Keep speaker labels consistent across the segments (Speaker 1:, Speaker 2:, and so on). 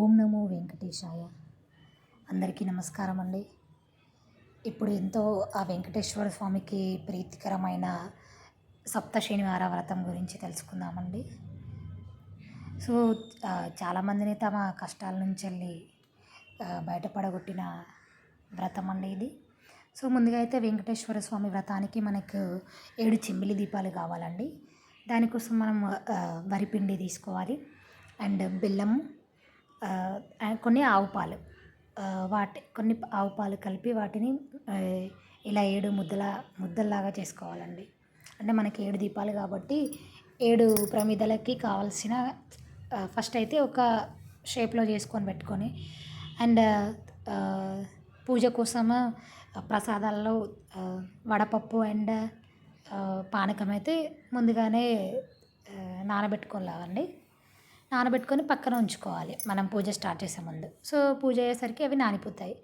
Speaker 1: ఓం నమో వెంకటేశాయ. అందరికీ నమస్కారం అండి ఇప్పుడు ఎంతో ఆ వెంకటేశ్వర స్వామికి ప్రీతికరమైన సప్త శనివార వ్రతం గురించి తెలుసుకుందామండి. సో చాలామందిని తమ కష్టాల నుంచి వెళ్ళి బయటపడగొట్టిన వ్రతం అండి ఇది. సో ముందుగా అయితే వెంకటేశ్వర స్వామి వ్రతానికి మనకు ఏడు చెంబిలి దీపాలు కావాలండి. దానికోసం మనం వరిపిండి తీసుకోవాలి. అండ్ బెల్లము కొన్ని ఆవు పాలు. వాటి కొన్ని ఆవు పాలు కలిపి వాటిని ఇలా ఏడు ముద్దల ముద్దల్లాగా చేసుకోవాలండి. అంటే మనకి ఏడు దీపాలు కాబట్టి ఏడు ప్రమిదలకి కావాల్సిన ఫస్ట్ అయితే ఒక షేప్లో చేసుకొని పెట్టుకొని అండ్ పూజ కోసం ప్రసాదాల్లో వడపప్పు అండ్ పానకం అయితే ముందుగానే నానబెట్టుకోలేవండి నానబెట్టుకొని పక్కన ఉంచుకోవాలి. మనం పూజ స్టార్ట్ చేసే ముందు. సో పూజ అయ్యేసరికి అవి నానిపోతాయి.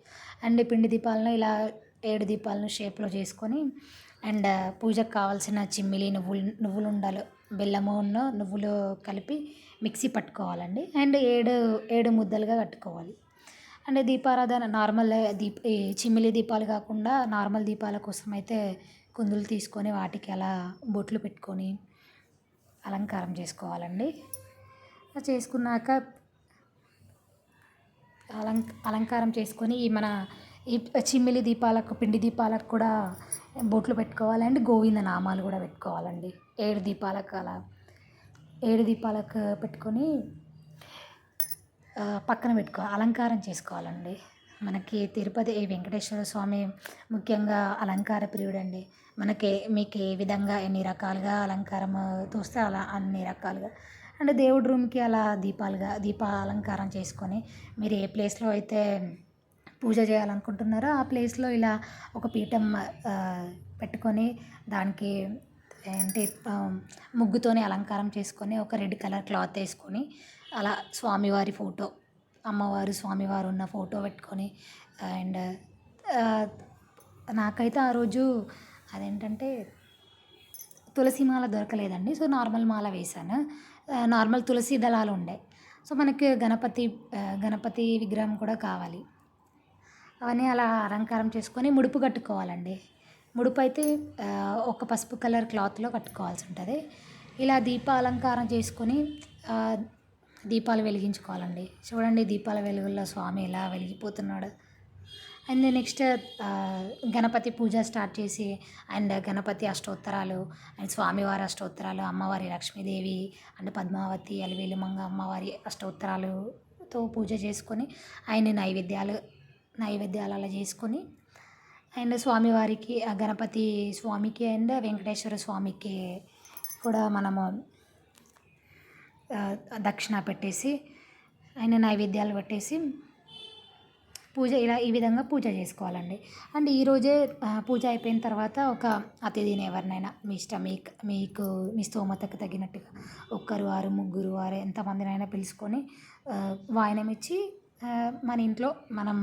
Speaker 1: అండ్ పిండి దీపాలను ఇలా ఏడు దీపాలను షేప్లో చేసుకొని అండ్ పూజకు కావాల్సిన చిమ్మిలి నువ్వులు నువ్వులు ఉండాలి బెల్లము నువ్వులు కలిపి మిక్సీ పట్టుకోవాలండి. అండ్ ఏడు ఏడు ముద్దలుగా కట్టుకోవాలి. అండ్ దీపారాధన నార్మల్ దీప చిమ్మిలి దీపాలు కాకుండా నార్మల్ దీపాల కోసం అయితే కుందులు తీసుకొని వాటికి అలా బొట్లు పెట్టుకొని అలంకారం చేసుకోవాలండి. చేసుకున్నాక అలం అలంకారం చేసుకొని మన ఈ చిమ్మిలి దీపాలకు పిండి దీపాలకు కూడా బొట్లు పెట్టుకోవాలండి గోవింద నామాలు కూడా పెట్టుకోవాలండి. ఏడు దీపాలకు అలా. ఏడు దీపాలకు పెట్టుకొని పక్కన పెట్టుకోవాలి అలంకారం చేసుకోవాలండి. మనకి తిరుపతి వెంకటేశ్వర స్వామి ముఖ్యంగా అలంకార ప్రియుడండి. మనకి మీకు ఏ విధంగా ఎన్ని రకాలుగా అలంకారం తోస్తే అలా అన్ని రకాలుగా అంటే దేవుడి రూమ్కి అలా దీపాలుగా దీప అలంకారం చేసుకొని మీరు ఏ ప్లేస్లో అయితే పూజ చేయాలనుకుంటున్నారో ఆ ప్లేస్లో ఇలా ఒక పీఠం పెట్టుకొని దానికి ఏంటి ముగ్గుతోనే అలంకారం చేసుకొని ఒక రెడ్ కలర్ క్లాత్ వేసుకొని అలా స్వామివారి ఫోటో అమ్మవారు స్వామివారు ఉన్న ఫోటో పెట్టుకొని అండ్ నాకైతే ఆ రోజు అదేంటంటే తులసి మాల దొరకలేదండి. సో నార్మల్ మాల వేశాను. నార్మల్ తులసి దళాలు ఉండే. సో మనకి గణపతి గణపతి విగ్రహం కూడా కావాలి. అవన్నీ అలా అలంకారం చేసుకొని ముడుపు కట్టుకోవాలండి. ముడుపు అయితే ఒక పసుపు కలర్ క్లాత్లో కట్టుకోవాల్సి ఉంటుంది. ఇలా దీప అలంకారం చేసుకొని దీపాలు వెలిగించుకోవాలండి. చూడండి దీపాల వెలుగుల్లో స్వామి ఎలా వెలిగిపోతున్నాడు. And next Ganapati puja start చేసి అండ్ గణపతి అష్టోత్తరాలు అండ్ స్వామివారి అష్టోత్తరాలు అమ్మవారి లక్ష్మీదేవి అండ్ పద్మావతి అలివేలుమంగ అమ్మవారి అష్టోత్తరాలుతో పూజ చేసుకొని ఆయన నైవేద్యాలు నైవేద్యాలు అలా చేసుకొని అండ్ స్వామివారికి గణపతి స్వామికి అండ్ వెంకటేశ్వర స్వామికి కూడా మనము దక్షిణ పెట్టేసి ఆయన నైవేద్యాలు పెట్టేసి పూజ ఇలా ఈ విధంగా పూజ చేసుకోవాలండి. అండ్ ఈరోజే పూజ అయిపోయిన తర్వాత ఒక అతిథిని ఎవరినైనా మీ ఇష్టం మీకు మీకు మీ స్తోమతకు తగినట్టుగా ఒక్కరు వారు ముగ్గురు వారు ఎంతమందినైనా పిలుచుకొని వాయనం ఇచ్చి మన ఇంట్లో మనం